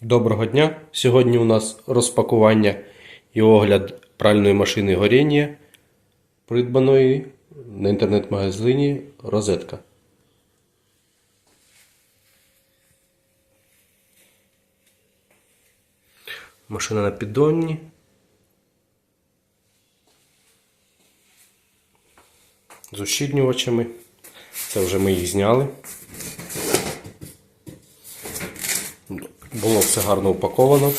Доброго дня! Сьогодні у нас розпакування і огляд пральної машини горіння, придбаної на інтернет-магазині Розетка. Машина на піддоні. З ущільнювачами. Це вже ми їх зняли. Було все гарно упаковано.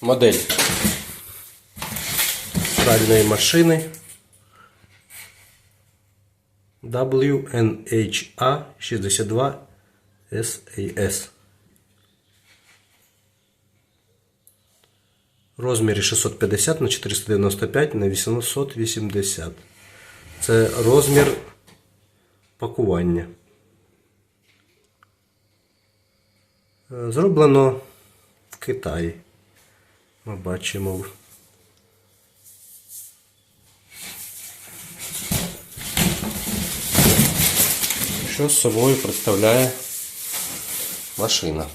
Модель пральної машини WNHA 62 SAS. Розмірі 650 на 495 на 880. Це розмір пакування. Е, Зроблено в Китаї. Ми бачимо. Що з собою представляє машина?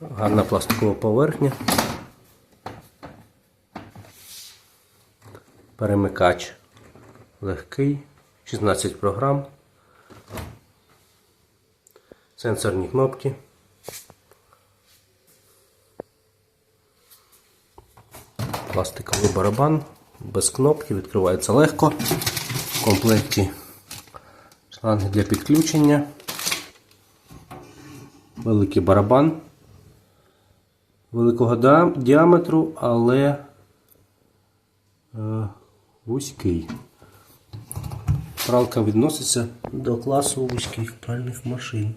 Гарна пластикова поверхня. Перемикач легкий, 16 програм. Сенсорні кнопки. Пластиковий барабан без кнопки, відкривається легко. В комплекті шланги для підключення. Великий барабан великого діаметру, але е, вузький. Пралка відноситься до класу вузьких пральних машин.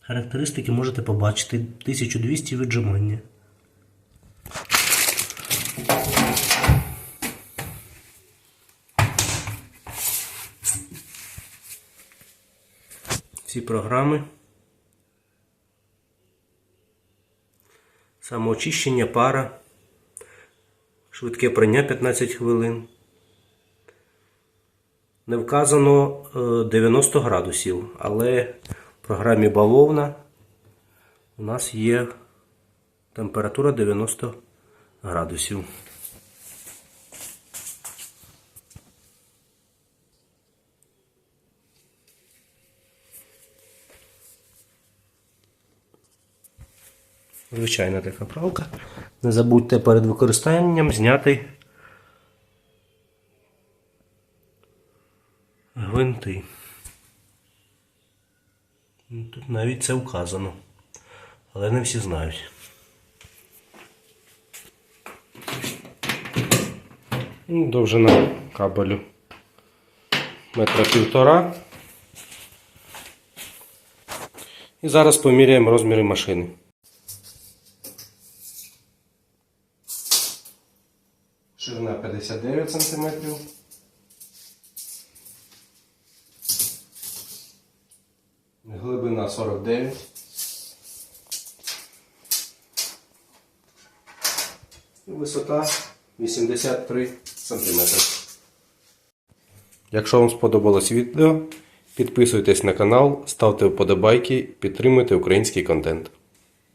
Характеристики можете побачити 1200 віджимання. Всі програми. Самоочищення пара. Швидке прання 15 хвилин. Не вказано е, 90 градусів, але в програмі бавовна у нас є температура 90 градусів. Звичайна така пралка. Не забудьте перед використанням зняти гвинти. Ну, Тут навіть це вказано. Але не всі знають. Ну, Довжина кабелю метра півтора. І зараз поміряємо розміри машини. Ширина 59 см. Глибина 49. І висота 83 см. Якщо вам сподобалось відео, підписуйтесь на канал, ставте вподобайки, підтримуйте український контент.